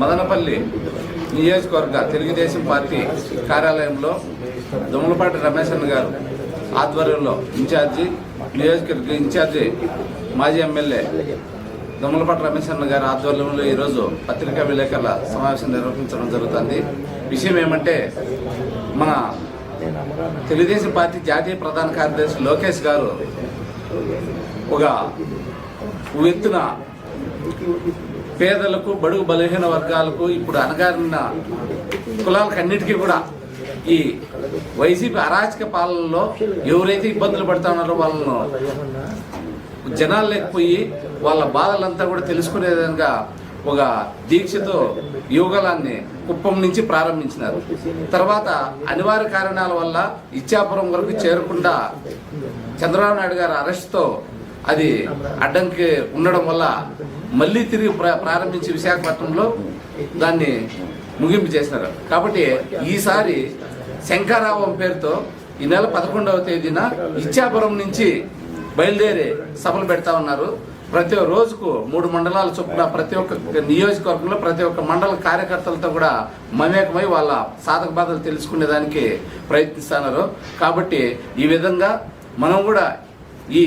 మదనపల్లి నియోజకవర్గ తెలుగుదేశం పార్టీ కార్యాలయంలో దొంగలపాటి రమేష్ అన్న గారు ఆధ్వర్యంలో ఇన్ఛార్జి నియోజకవర్గ ఇన్ఛార్జి మాజీ ఎమ్మెల్యే దొంగలపాటి రమేష్ అన్న గారి ఆధ్వర్యంలో ఈరోజు పత్రికా విలేకరుల సమావేశం నిర్వహించడం జరుగుతుంది. విషయం ఏమంటే మన తెలుగుదేశం పార్టీ జాతీయ ప్రధాన కార్యదర్శి లోకేష్ గారు ఒక ఎత్తున పేదలకు బడుగు బలహీన వర్గాలకు ఇప్పుడు అనగారిన కులాలకు అన్నిటికీ కూడా ఈ వైసీపీ అరాచక పాలనలో ఎవరైతే ఇబ్బందులు పడతా ఉన్నారో వాళ్ళను జనాలు లేకపోయి వాళ్ళ బాధలంతా కూడా తెలుసుకునే విధంగా ఒక దీక్షతో యువగలాన్ని కుప్పం నుంచి ప్రారంభించినారు. తర్వాత అనివార్య కారణాల వల్ల ఇచ్చాపురం వరకు చేరకుండా చంద్రబాబు నాయుడు గారి అరెస్ట్తో అది అడ్డంకి ఉండడం వల్ల మళ్ళీ తిరిగి ప్ర- ప్రారంభించి విశాఖపట్నంలో దాన్ని ముగింపు చేసినారు. కాబట్టి ఈసారి శంకారావం పేరుతో ఈ నెల పదకొండవ తేదీన ఇచ్చాపురం నుంచి బయలుదేరి సభలు పెడతా ఉన్నారు. ప్రతి రోజుకు మూడు మండలాల చొప్పున ప్రతి ఒక్క నియోజకవర్గంలో ప్రతి ఒక్క మండల కార్యకర్తలతో కూడా మమేకమై వాళ్ళ సాధక బాధలు తెలుసుకునేదానికి ప్రయత్నిస్తున్నారు. కాబట్టి ఈ విధంగా మనం కూడా ఈ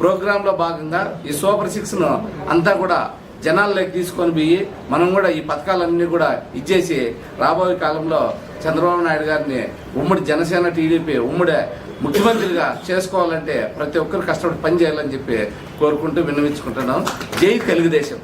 ప్రోగ్రాంలో భాగంగా ఈ సూపర్ సిక్స్ను అంతా కూడా జనాల్లోకి తీసుకొని పోయి మనం కూడా ఈ పథకాలన్నీ కూడా ఇచ్చేసి రాబోయే కాలంలో చంద్రబాబు నాయుడు గారిని ఉమ్మడి జనసేన టీడీపీ ఉమ్మడి ముఖ్యమంత్రిగా చేసుకోవాలంటే ప్రతి ఒక్కరు కష్టపడి పని చేయాలని చెప్పి కోరుకుంటూ విన్నవించుకుంటున్నాం. జై తెలుగుదేశం.